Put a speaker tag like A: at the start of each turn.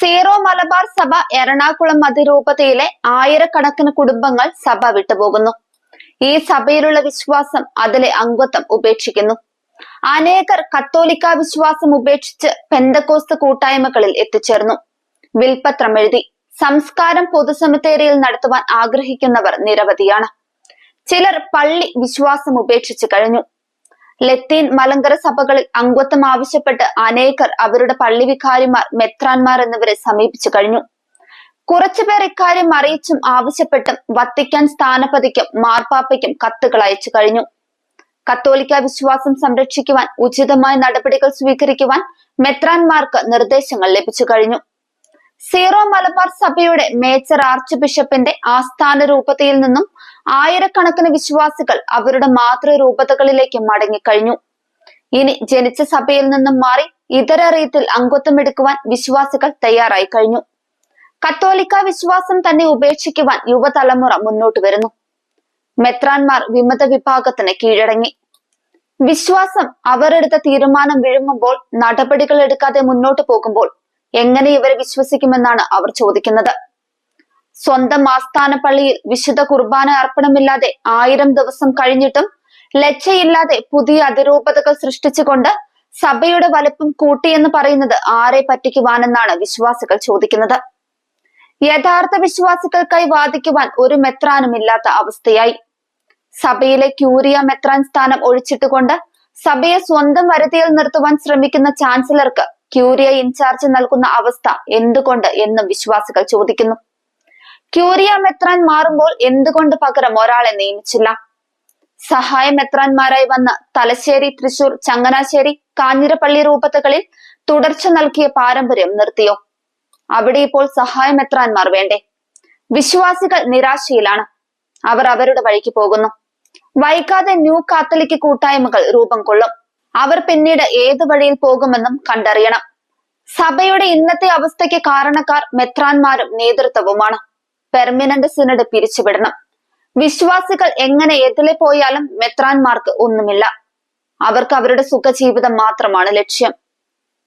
A: Zero Malabar സഭ എറണാകുളം അതിരൂപതയിലെ ആയിരക്കണക്കിന് കുടുംബങ്ങൾ സഭ വിട്ടുപോകുന്നു. ഈ സഭയിലുള്ള വിശ്വാസം അതിലെ അംഗത്വം ഉപേക്ഷിക്കുന്നു. അനേകർ കത്തോലിക്ക വിശ്വാസം ഉപേക്ഷിച്ച് പെന്തക്കോസ്ത് കൂട്ടായ്മകളിൽ എത്തിച്ചേർന്നു. വിൽപത്രം എഴുതി സംസ്കാരം പൊതുസെമിത്തേരിയിൽ നടത്തുവാൻ ആഗ്രഹിക്കുന്നവർ നിരവധിയാണ്. ചിലർ പള്ളി വിശ്വാസം ഉപേക്ഷിച്ചു കഴിഞ്ഞു. ലത്തീൻ മലങ്കര സഭകളിൽ അംഗത്വം ആവശ്യപ്പെട്ട് അനേകർ അവരുടെ പള്ളി വികാരിമാർ മെത്രാൻമാർ എന്നിവരെ സമീപിച്ചു കഴിഞ്ഞു. കുറച്ചുപേർ ഇക്കാര്യം അറിയിച്ചും ആവശ്യപ്പെട്ടും വത്തിക്കാൻ സ്ഥാനപതിക്കും മാർപ്പാപ്പയ്ക്കും കത്തുകൾ അയച്ചു കഴിഞ്ഞു. കത്തോലിക്ക വിശ്വാസം സംരക്ഷിക്കുവാൻ ഉചിതമായ നടപടികൾ സ്വീകരിക്കുവാൻ മെത്രാൻമാർക്ക് നിർദ്ദേശങ്ങൾ ലഭിച്ചു കഴിഞ്ഞു. സീറോ മലബാർ സഭയുടെ മേജർ ആർച്ച് ബിഷപ്പിന്റെ ആസ്ഥാന രൂപതയിൽ നിന്നും ആയിരക്കണക്കിന് വിശ്വാസികൾ അവരുടെ മാതൃരൂപതകളിലേക്ക് മടങ്ങിക്കഴിഞ്ഞു. ഇനി ജനിച്ച സഭയിൽ നിന്നും മാറി ഇതര റീതിയിൽ അംഗത്വം എടുക്കുവാൻ വിശ്വാസികൾ തയ്യാറായി കഴിഞ്ഞു. കത്തോലിക്ക വിശ്വാസം തന്നെ ഉപേക്ഷിക്കുവാൻ യുവതലമുറ മുന്നോട്ട് വരുന്നു. മെത്രാൻമാർ വിമത വിഭാഗത്തിന് കീഴടങ്ങി. വിശ്വാസം അവരെടുത്ത തീരുമാനം വിഴുങ്ങുമ്പോൾ നടപടികൾ എടുക്കാതെ മുന്നോട്ട് പോകുമ്പോൾ എങ്ങനെ ഇവരെ വിശ്വസിക്കുമെന്നാണ് അവർ ചോദിക്കുന്നത്. സ്വന്തം ആസ്ഥാന പള്ളിയിൽ വിശുദ്ധ കുർബാന അർപ്പണമില്ലാതെ ആയിരം ദിവസം കഴിഞ്ഞിട്ടും ലജ്ജയില്ലാതെ പുതിയ അതിരൂപതകൾ സൃഷ്ടിച്ചുകൊണ്ട് സഭയുടെ വലുപ്പം കൂട്ടിയെന്ന് പറയുന്നത് ആരെ പറ്റിക്കുവാനെന്നാണ് വിശ്വാസികൾ ചോദിക്കുന്നത്. യഥാർത്ഥ വിശ്വാസികൾക്കായി വാദിക്കുവാൻ ഒരു മെത്രാനും ഇല്ലാത്ത അവസ്ഥയായി. സഭയിലെ ക്യൂരിയ മെത്രാൻ സ്ഥാനം ഒഴിച്ചിട്ടുകൊണ്ട് സഭയെ സ്വന്തം വരുതിയിൽ നിർത്തുവാൻ ശ്രമിക്കുന്ന ചാൻസലർക്ക് ക്യൂരിയ ഇൻചാർജ് നൽകുന്ന അവസ്ഥ എന്തുകൊണ്ട് എന്നും വിശ്വാസികൾ ചോദിക്കുന്നു. ക്യൂരിയ മെത്രാൻ മാറുമ്പോൾ എന്തുകൊണ്ട് പകരം ഒരാളെ നിയമിച്ചില്ല? സഹായ മെത്രാൻമാരായി വന്ന തലശ്ശേരി തൃശൂർ ചങ്ങനാശ്ശേരി കാഞ്ഞിരപ്പള്ളി രൂപതകളിൽ തുടർച്ച നൽകിയ പാരമ്പര്യം നിർത്തിയോ? അവിടെ ഇപ്പോൾ സഹായ മെത്രാൻമാർ വേണ്ടേ? വിശ്വാസികൾ നിരാശയിലാണ്. അവർ അവരുടെ വഴിക്ക് പോകുന്നു. വൈകാതെ ന്യൂ കാത്തലിക് കൂട്ടായ്മകൾ രൂപം കൊള്ളും. അവർ പിന്നീട് ഏത് വഴിയിൽ പോകുമെന്നും കണ്ടറിയണം. സഭയുടെ ഇന്നത്തെ അവസ്ഥയ്ക്ക് കാരണക്കാർ മെത്രാൻമാരും നേതൃത്വവുമാണ്. Permanent synod പിരിച്ചുവിടണം. വിശ്വാസികൾ എങ്ങനെ എതിലെ പോയാലും മെത്രാൻമാർക്ക് ഒന്നുമില്ല. അവർക്ക് അവരുടെ സുഖജീവിതം മാത്രമാണ് ലക്ഷ്യം.